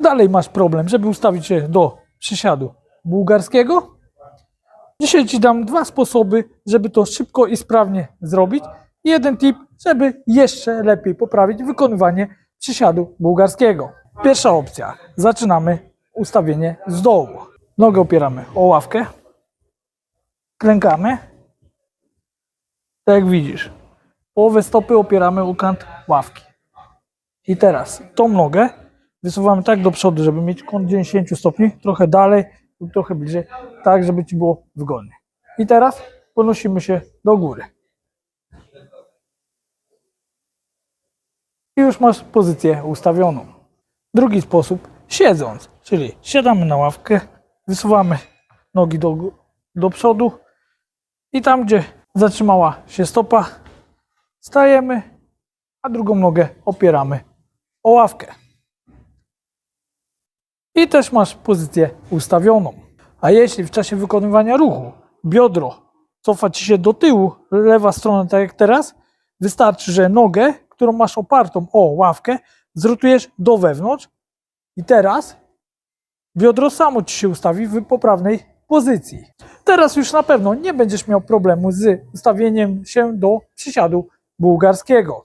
Dalej masz problem, żeby ustawić się do przysiadu bułgarskiego. Dzisiaj Ci dam dwa sposoby, żeby to szybko i sprawnie zrobić. Jeden tip, żeby jeszcze lepiej poprawić wykonywanie przysiadu bułgarskiego. Pierwsza opcja. Zaczynamy ustawienie z dołu. Nogę opieramy o ławkę. Klękamy. Tak jak widzisz. Połowę stopy opieramy o kant ławki. I teraz tą nogę wysuwamy tak do przodu, żeby mieć kąt 90 stopni, trochę dalej lub trochę bliżej, tak żeby Ci było wygodnie. I teraz ponosimy się do góry. I już masz pozycję ustawioną. Drugi sposób, siedząc, czyli siadamy na ławkę, wysuwamy nogi do, do przodu i tam, gdzie zatrzymała się stopa, stajemy, a drugą nogę opieramy o ławkę. I też masz pozycję ustawioną. A jeśli w czasie wykonywania ruchu biodro cofa ci się do tyłu, lewa strona, tak jak teraz, wystarczy, że nogę, którą masz opartą o ławkę, zrotujesz do wewnątrz i teraz biodro samo ci się ustawi w poprawnej pozycji. Teraz już na pewno nie będziesz miał problemu z ustawieniem się do przysiadu bułgarskiego.